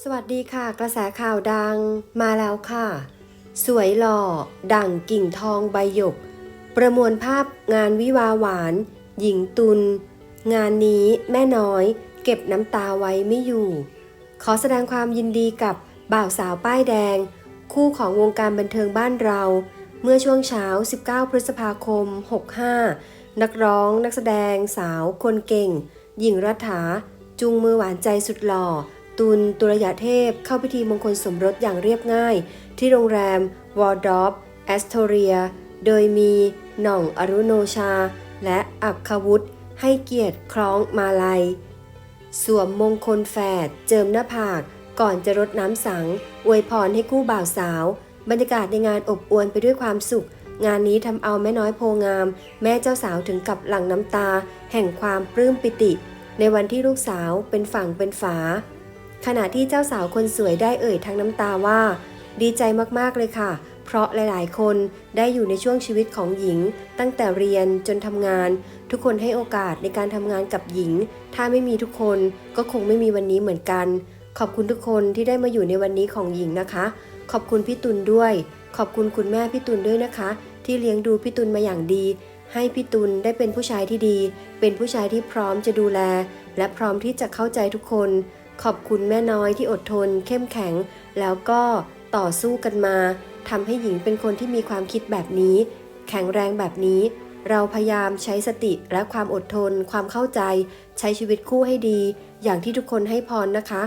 สวัสดีค่ะ กระแสข่าวดังมาแล้วค่ะ สวยหล่อ ดั่งกิ่งทองใบหยก ประมวลภาพงานวิวาหวาน หญิงตุลงานนี้แม่น้อย เก็บน้ำตาไว้ไม่อยู่ ขอแสดงความยินดีกับบ่าวสาวป้ายแดง คู่ของวงการบันเทิงบ้านเรา เมื่อช่วงเช้า 19 พฤษภาคม 65 นักร้องนักแสดงสาวคนเก่ง หญิงรัฐาจูงมือหวานใจสุดหล่อ ตุลตุรยเทพเข้าพิธีมงคลสมรสอย่างเรียบง่าย ที่โรงแรมวอร์ดอฟแอสโทเรีย โดยมีหน่องอรุโนชา และอักขวุฒิให้เกียรติคล้องมาลัย สวมมงคลแฝดเจิมหน้าผาก ก่อนจะรดน้ำสัง อวยพรให้คู่บ่าวสาว บรรยากาศในงานอบอวลไปด้วยความสุข งานนี้ทำเอาแม่น้อยโพงาม แม่เจ้าสาวถึงกับหลั่งน้ำตา แห่งความปลื้มปิติ ในวันที่ลูกสาวเป็นฝั่งเป็นฝา ขณะที่เจ้าสาวคนสวยได้เอ่ยทั้งน้ำตาว่า ดีใจมากๆเลยค่ะ เพราะหลายๆ คนได้อยู่ในช่วงชีวิตของหญิง ตั้งแต่เรียนจนทำงาน ทุกคนให้โอกาสในการทำงานกับหญิง ถ้าไม่มีทุกคนก็คงไม่มีวันนี้เหมือนกัน ขอบคุณทุกคนที่ได้มาอยู่ในวันนี้ของหญิงนะคะ ขอบคุณพี่ตุลด้วย ขอบคุณคุณแม่พี่ตุลด้วยนะคะ ที่เลี้ยงดูพี่ตุลมาอย่างดีให้พี่ตุลได้เป็นผู้ชายที่ดี เป็นผู้ชายที่พร้อมจะดูแล และพร้อมที่จะเข้าใจทุกคน ขอบคุณแม่น้อยที่อดทน เข้มแข็ง แล้วก็ต่อสู้กันมาทำให้หญิงเป็นคนที่มีความคิดแบบนี้ แข็งแรงแบบนี้ เราพยายามใช้สติและความอดทน ความเข้าใจ ใช้ชีวิตคู่ให้ดี อย่างที่ทุกคนให้พรนะคะ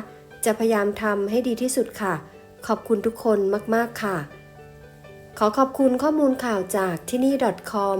จะพยายามทำให้ดีที่สุดค่ะ ขอบคุณทุกคนมาก ๆ ค่ะ ขอขอบคุณข้อมูลข่าวจากที่นี่ .com